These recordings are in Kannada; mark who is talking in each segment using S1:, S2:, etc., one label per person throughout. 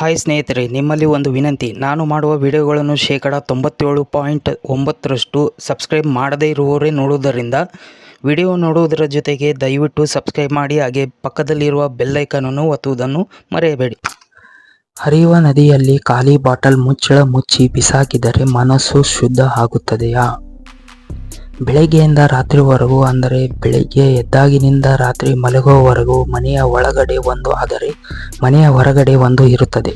S1: ಹಾಯ್ ಸ್ನೇಹಿತರೆ, ನಿಮ್ಮಲ್ಲಿ ಒಂದು ವಿನಂತಿ. ನಾನು ಮಾಡುವ ವಿಡಿಯೋಗಳನ್ನು ಶೇಕಡ ತೊಂಬತ್ತೇಳು ಪಾಯಿಂಟ್ ಒಂಬತ್ತರಷ್ಟು ಸಬ್ಸ್ಕ್ರೈಬ್ ಮಾಡದೇ ಇರುವವರೇ ನೋಡುವುದರಿಂದ ವಿಡಿಯೋ ನೋಡುವುದರ ಜೊತೆಗೆ ದಯವಿಟ್ಟು ಸಬ್ಸ್ಕ್ರೈಬ್ ಮಾಡಿ, ಹಾಗೆ ಪಕ್ಕದಲ್ಲಿರುವ ಬೆಲ್ಲೈಕನನ್ನು ಒತ್ತುವುದನ್ನು ಮರೆಯಬೇಡಿ. ಹರಿಯುವ ನದಿಯಲ್ಲಿ ಖಾಲಿ ಬಾಟಲ್ ಮುಚ್ಚಳ ಮುಚ್ಚಿ ಬಿಸಾಕಿದರೆ ಮನಸ್ಸು ಶುದ್ಧ ಆಗುತ್ತದೆಯಾ? ಬೆಳಗ್ಗೆಯಿಂದ ರಾತ್ರಿವರೆಗೂ, ಅಂದರೆ ಬೆಳಗ್ಗೆ ಎದ್ದಾಗಿನಿಂದ ರಾತ್ರಿ ಮಲಗುವವರೆಗೂ ಮನೆಯ ಒಳಗಡೆ ಒಂದು, ಆದರೆ ಮನೆಯ ಹೊರಗಡೆ ಒಂದು ಇರುತ್ತದೆ.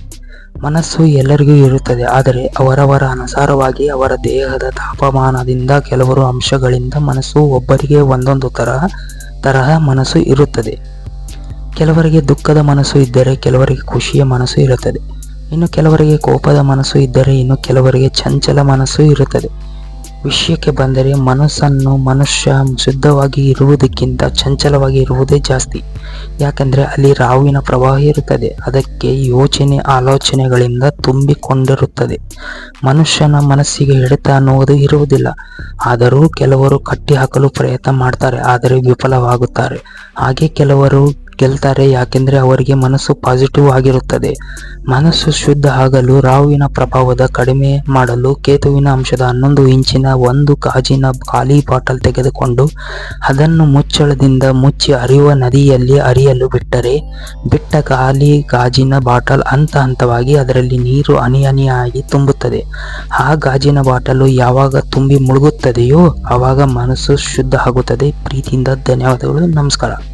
S1: ಮನಸ್ಸು ಎಲ್ಲರಿಗೂ ಇರುತ್ತದೆ, ಆದರೆ ಅವರವರ ಅನುಸಾರವಾಗಿ ಅವರ ದೇಹದ ತಾಪಮಾನದಿಂದ ಕೆಲವರು ಅಂಶಗಳಿಂದ ಮನಸ್ಸು ಒಬ್ಬರಿಗೆ ಒಂದೊಂದು ತರಹ ತರಹ ಮನಸ್ಸು ಇರುತ್ತದೆ. ಕೆಲವರಿಗೆ ದುಃಖದ ಮನಸ್ಸು ಇದ್ದರೆ ಕೆಲವರಿಗೆ ಖುಷಿಯ ಮನಸ್ಸು ಇರುತ್ತದೆ. ಇನ್ನು ಕೆಲವರಿಗೆ ಕೋಪದ ಮನಸ್ಸು ಇದ್ದರೆ ಇನ್ನು ಕೆಲವರಿಗೆ ಚಂಚಲ ಮನಸ್ಸು ಇರುತ್ತದೆ. ವಿಷಯಕ್ಕೆ ಬಂದರೆ ಮನಸ್ಸನ್ನು ಮನುಷ್ಯ ಶುದ್ಧವಾಗಿ ಇರುವುದಕ್ಕಿಂತ ಚಂಚಲವಾಗಿ ಇರುವುದೇ ಜಾಸ್ತಿ. ಯಾಕೆಂದರೆ ಅಲ್ಲಿ ರಾವಿನ ಪ್ರವಾಹ ಇರುತ್ತದೆ. ಅದಕ್ಕೆ ಯೋಚನೆ, ಆಲೋಚನೆಗಳಿಂದ ತುಂಬಿಕೊಂಡಿರುತ್ತದೆ. ಮನುಷ್ಯನ ಮನಸ್ಸಿಗೆ ಹಿಡಿತ ಅನ್ನುವುದು ಇರುವುದಿಲ್ಲ. ಆದರೂ ಕೆಲವರು ಕಟ್ಟಿ ಹಾಕಲು ಪ್ರಯತ್ನ ಮಾಡ್ತಾರೆ, ಆದರೆ ವಿಫಲವಾಗುತ್ತಾರೆ. ಹಾಗೆ ಕೆಲವರು ಗೆಲ್ತಾರೆ ಯಾಕೆಂದರೆ ಅವರಿಗೆ ಮನಸ್ಸು ಪಾಸಿಟಿವ್ ಆಗಿರುತ್ತದೆ. ಮನಸ್ಸು ಶುದ್ಧ ಆಗಲು ರಾಹುವಿನ ಪ್ರಭಾವದ ಕಡಿಮೆ ಮಾಡಲು ಕೇತುವಿನ ಅಂಶದ ಹನ್ನೊಂದು ಇಂಚಿನ ಒಂದು ಗಾಜಿನ ಖಾಲಿ ಬಾಟಲ್ ತೆಗೆದುಕೊಂಡು ಅದನ್ನು ಮುಚ್ಚಳದಿಂದ ಮುಚ್ಚಿ ಹರಿಯುವ ನದಿಯಲ್ಲಿ ಹರಿಯಲು ಬಿಟ್ಟರೆ, ಬಿಟ್ಟ ಖಾಲಿ ಗಾಜಿನ ಬಾಟಲ್ ಹಂತ ಹಂತವಾಗಿ ಅದರಲ್ಲಿ ನೀರು ಹನಿ ಹನಿಯಾಗಿ ತುಂಬುತ್ತದೆ. ಆ ಗಾಜಿನ ಬಾಟಲು ಯಾವಾಗ ತುಂಬಿ ಮುಳುಗುತ್ತದೆಯೋ ಆವಾಗ ಮನಸ್ಸು ಶುದ್ಧ ಆಗುತ್ತದೆ. ಪ್ರೀತಿಯಿಂದ ಧನ್ಯವಾದಗಳು. ನಮಸ್ಕಾರ.